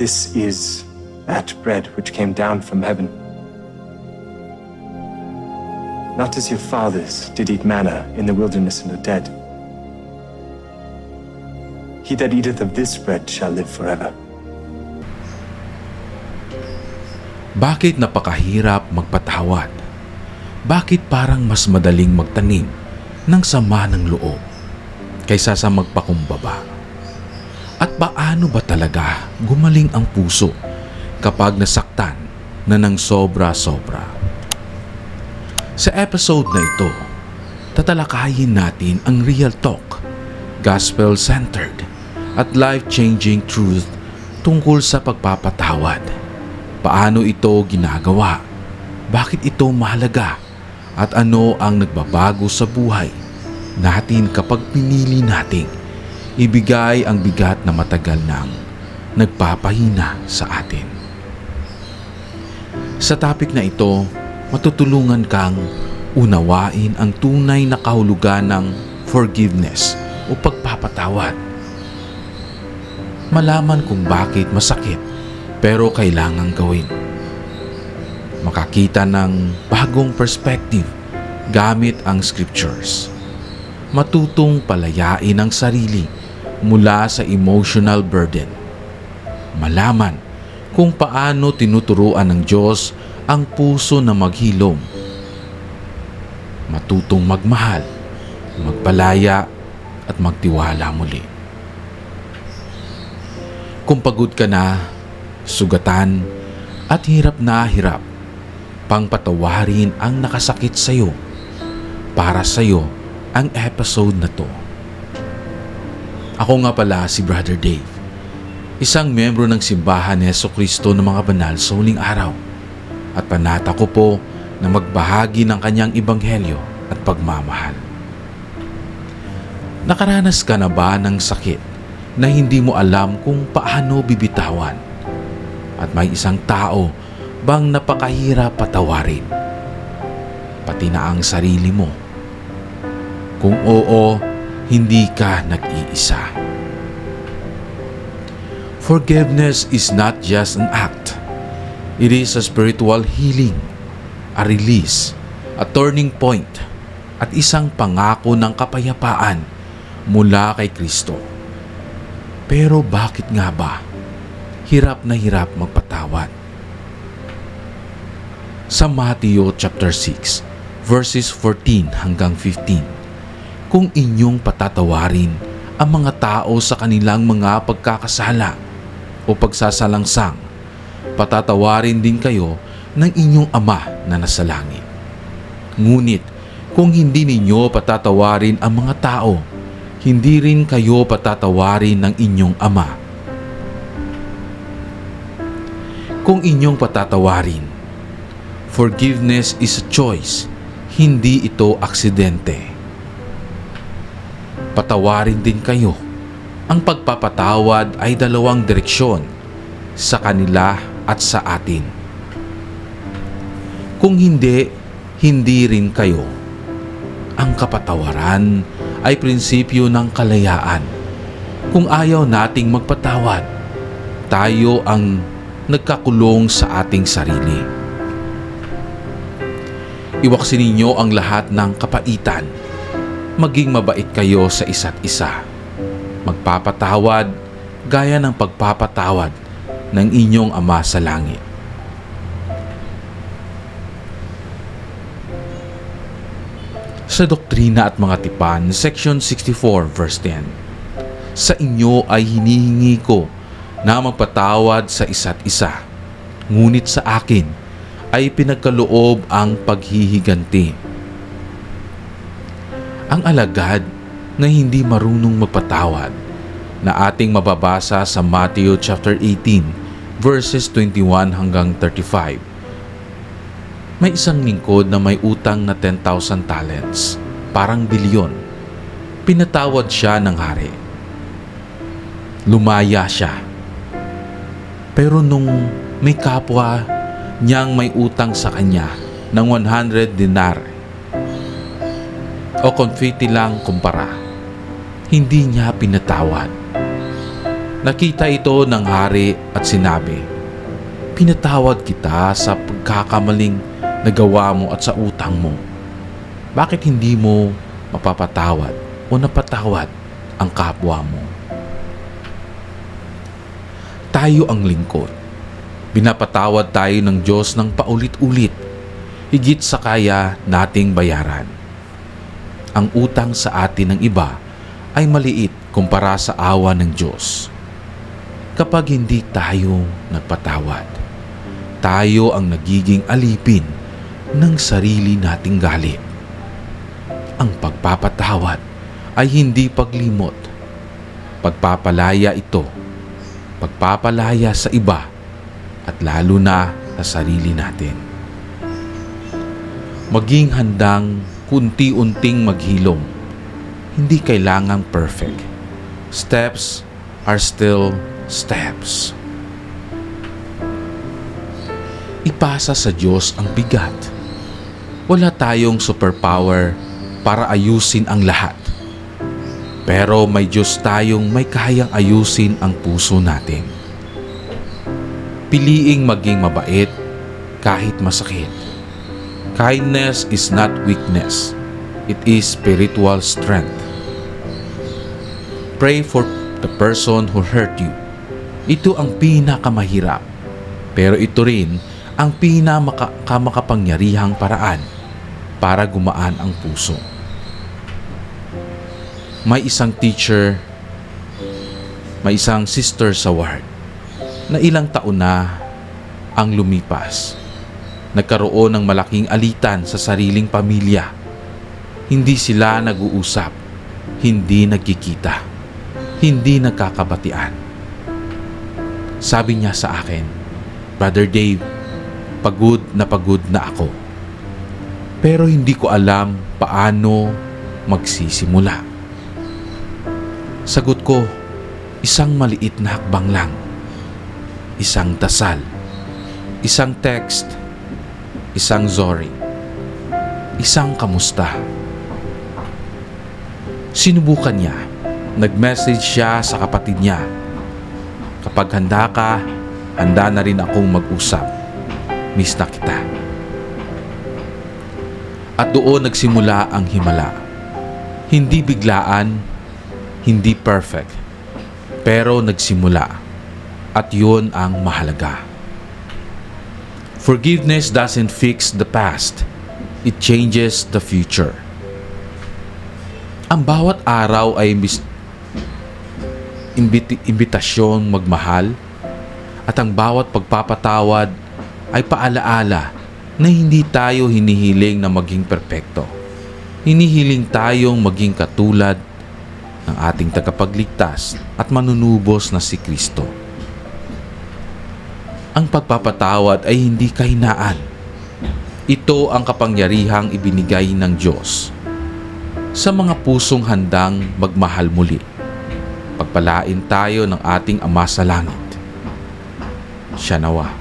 This is that bread which came down from heaven. Not as your fathers did eat manna in the wilderness and are dead. He that eateth of this bread shall live forever. Bakit napakahirap magpatawad? Bakit parang mas madaling magtanim ng sama ng loob kaysa sa magpakumbaba? At paano ba talaga gumaling ang puso kapag nasaktan na ng sobra-sobra? Sa episode na ito, tatalakayin natin ang real talk, gospel-centered at life-changing truth tungkol sa pagpapatawad. Paano ito ginagawa? Bakit ito mahalaga? At ano ang nagbabago sa buhay natin kapag pinili nating ibigay ang bigat na matagal nang nagpapahina sa atin? Sa topic na ito, matutulungan kang unawain ang tunay na kahulugan ng forgiveness o pagpapatawad. Malaman kung bakit masakit pero kailangang gawin. Makakita ng bagong perspective gamit ang scriptures. Matutong palayain ang sarili mula sa emotional burden. Malaman kung paano tinuturuan ng Diyos ang puso na maghilom. Matutong magmahal, magpalaya at magtiwala muli. Kung pagod ka na, sugatan at hirap na hirap, pangpatawarin ang nakasakit sa iyo. Para sa iyo ang episode na to. Ako nga pala si Brother Dave, isang membro ng simbahan ni Yeso Kristo ng mga banal sa huling araw at panata ko po na magbahagi ng kanyang ibanghelyo at pagmamahal. Nakaranas ka na ba ng sakit na hindi mo alam kung paano bibitawan? At may isang tao bang napakahirap patawarin? Pati na ang sarili mo. Kung oo, hindi ka nag-iisa. Forgiveness is not just an act. It is a spiritual healing, a release, a turning point, at isang pangako ng kapayapaan mula kay Kristo. Pero bakit nga ba hirap na hirap magpatawad? Sa Matthew chapter 6 verses 14 hanggang 15 kung inyong patatawarin ang mga tao sa kanilang mga pagkakasala o pagsasalangsang, patatawarin din kayo ng inyong Ama na nasa langit. Ngunit kung hindi ninyo patatawarin ang mga tao, hindi rin kayo patatawarin ng inyong Ama. Kung inyong patatawarin, forgiveness is a choice, hindi ito aksidente. Patawarin din kayo. Ang pagpapatawad ay dalawang direksyon, sa kanila at sa atin. Kung hindi, hindi rin kayo. Ang kapatawaran ay prinsipyo ng kalayaan. Kung ayaw nating magpatawad, tayo ang nagkakulong sa ating sarili. Iwaksin ninyo ang lahat ng kapaitan. Maging mabait kayo sa isa't isa. Magpapatawad gaya ng pagpapatawad ng inyong Ama sa Langit. Sa Doktrina at Mga Tipan, Section 64, verse 10, Sa inyo ay hinihingi ko na magpatawad sa isa't isa, ngunit sa akin ay pinagkaloob ang paghihiganti. Ang alagad na hindi marunong magpatawad na ating mababasa sa Matthew chapter 18 verses 21 hanggang 35 may isang lingkod na may utang na 10,000 talents, parang bilyon. Pinatawad siya ng hari. Lumaya siya. Pero nung may kapwa niyang may utang sa kanya ng 100 dinar o confetti lang kumpara, hindi niya pinatawad. Nakita ito ng hari at sinabi, Pinatawad kita sa pagkakamaling nagawa mo at sa utang mo. Bakit hindi mo mapapatawad o napatawad ang kapwa mo? Tayo ang lingkod. Binapatawad tayo ng Diyos ng paulit-ulit, higit sa kaya nating bayaran. Ang utang sa atin ng iba ay maliit kumpara sa awa ng Diyos. Kapag hindi tayo nagpatawad, tayo ang nagiging alipin ng sarili nating galit. Ang pagpapatawad ay hindi paglimot. Pagpapalaya ito. Pagpapalaya sa iba at lalo na sa sarili natin. Maging handang kunti-unting maghilom. Hindi kailangang perfect. Steps are still steps. Ipasa sa Diyos ang bigat. Wala tayong superpower para ayusin ang lahat. Pero may Diyos tayong may kayang ayusin ang puso natin. Piliing maging mabait kahit masakit. Kindness is not weakness. It is spiritual strength. Pray for the person who hurt you. Ito ang pinakamahirap. Pero ito rin ang pinakamakapangyarihang paraan para gumaan ang puso. May isang teacher, may isang sister sa ward na ilang taon na ang lumipas. Nagkaroon ng malaking alitan sa sariling pamilya. Hindi sila nag-uusap, hindi nagkikita, hindi nagkakabatian. Sabi niya sa akin, Brother Dave, pagod na pagod na ako. Pero hindi ko alam paano magsisimula. Sagot ko, isang maliit na hakbang lang. Isang dasal. Isang text. Isang sorry. Isang kamusta. Sinubukan niya. Nag-message siya sa kapatid niya. Kapag handa ka, handa na rin akong mag-usap. Miss na kita. At doon nagsimula ang himala. Hindi biglaan, hindi perfect, pero nagsimula. At yun ang mahalaga. Forgiveness doesn't fix the past. It changes the future. Ang bawat araw ay mis- imbiti- imbitasyon magmahal at ang bawat pagpapatawad ay paalaala na hindi tayo hinihiling na maging perpekto. Hinihiling tayong maging katulad ng ating tagapagligtas at manunubos na si Kristo. Ang pagpapatawad ay hindi kahinaan. Ito ang kapangyarihang ibinigay ng Diyos sa mga pusong handang magmahal muli. Pagpalain tayo ng ating Ama sa Langit. Siya nawa.